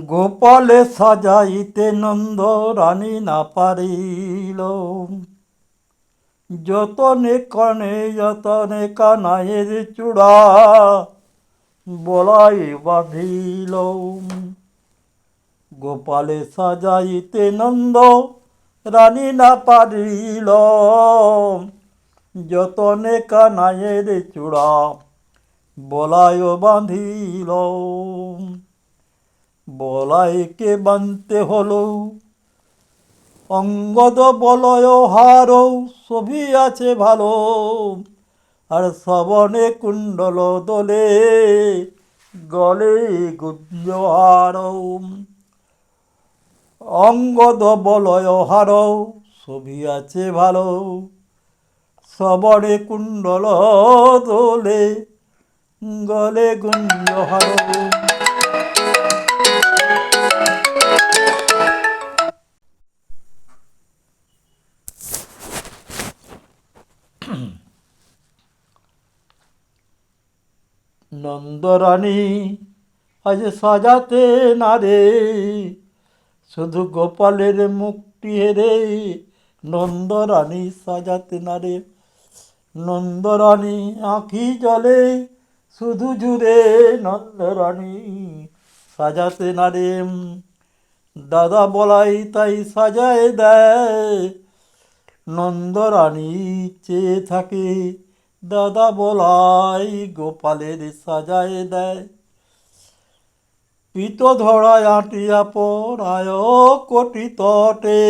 গোপালে সাজাইতে নন্দ রানী না পারিল। যতনে কনে, যতনে কানাইয়ের চূড়া বলাই বাঁধিল। গোপালে সাজাইতে নন্দ রানী না পারিল। যতনে কানাইয়ের চূড়া বলায় বাঁধিল। বলাইকে বানতে হলো। অঙ্গদ বলয় হারও, ছবি আছে ভালো। আর শ্রবণে কুণ্ডল দোলে, গলে গুঞ্জ হারও অঙ্গদ বলয় হারও, ছবি আছে ভালো। শ্রবণে কুণ্ডল দোলে, গলে গুঞ্জ হারও নন্দরানী, আজ সাজাতে না রে। শুধু গোপালের মুক্তি হেরে নন্দরানী সাজাতে না রে। নন্দরানী আঁখি জলে শুধু জুড়ে নন্দরানী সাজাতে না রে। দাদা বলাই তাই সাজায় দেয়, নন্দরানী চেয়ে থাকে দাদা বলাই গোপালের সাজায় দেয়। পিত ধরায় আটিয়া পড়ায় কোটি তটে।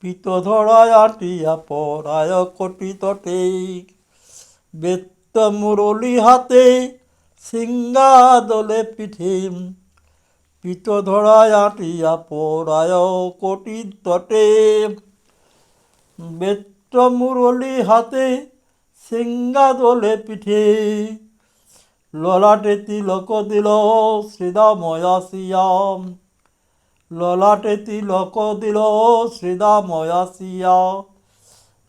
পিত ধরায় আটিয়া পড়ায় কোটি তটে। বেত্ত মুরলি হাতে সিঙ্গা দোলে পিঠে পিত ধরায় আটিয়া পড়ায় কোটি তটে। বেত্ত মুরলি হাতে সিঙ্গা দোলে পিঠে। ললাটে তিলক দিল শ্রীদাময়া সিয়াম। ললাটে তিলক দিল শ্রীদাময়া সিয়া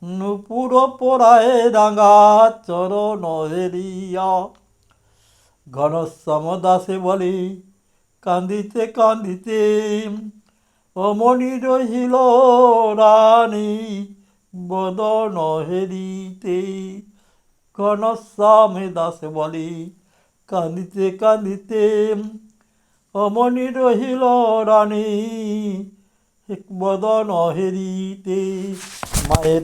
নুপুর পরায় রাঙা চরণ হেরিয়া ঘনশ্যাম দাসে বলে, কান্দিতে কান্দিতে অমনি রহিল রানী। বদন হেরিতে, ঘনশ্যামে দাসে বলে কান্দিতে কান্দিতে অমনি রহিল রানী। বদন হেরিতে, মায়ের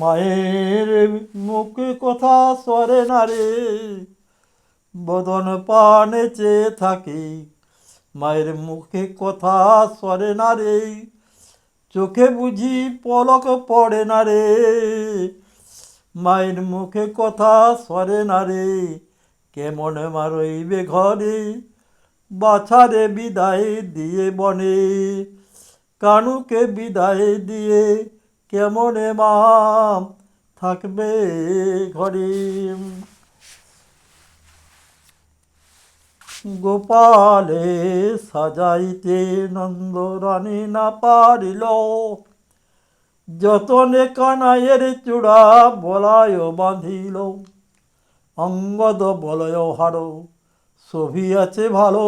মায়ের মুখে কথা সরে না রে বদন পানে থাকে মায়ের মুখে কথা সরে না রে, চোখে বুঝি পলক পড়ে না রে। মায়ের মুখে কথা সরে না রে, কেমন মারইবে ঘরে? বাছারে বিদায় দিয়ে বনে, কানুকে বিদায় দিয়ে কেমনে মা থাকবে ঘরে? গোপালে সাজাইতে নন্দরানী না পারিল। যতনে কানাইয়ের চূড়া বলায় বাঁধিল। অঙ্গদ বলয় হারো আছে ভালো।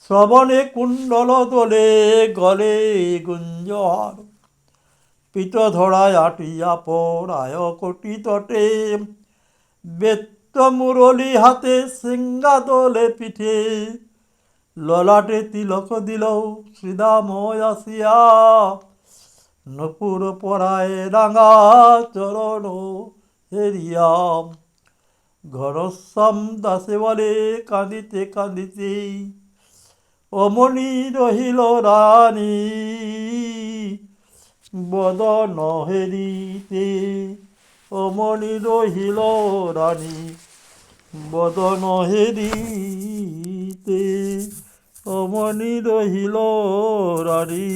শ্রবণে কুণ্ডল দোলে গলে গুঞ্জহার। পিত ধরায় আটিয়া পড়ায় কোটি তটে। বেত্ত মুরলি হাতে সিঙ্গা দোলে পিঠে। ললাটে তিলক দিল শ্রীদাময় আসিয়া। নপুর পরায় রাঙা চরণ হেরিয়া। ঘরশ্যাম দাসে বলে, কাঁদিতে কাঁদিতে অমনি রহিল রানী। বদন হেরিতে অমনি রহিল রানী। বদন হেরিতে অমনি রহিল রানী।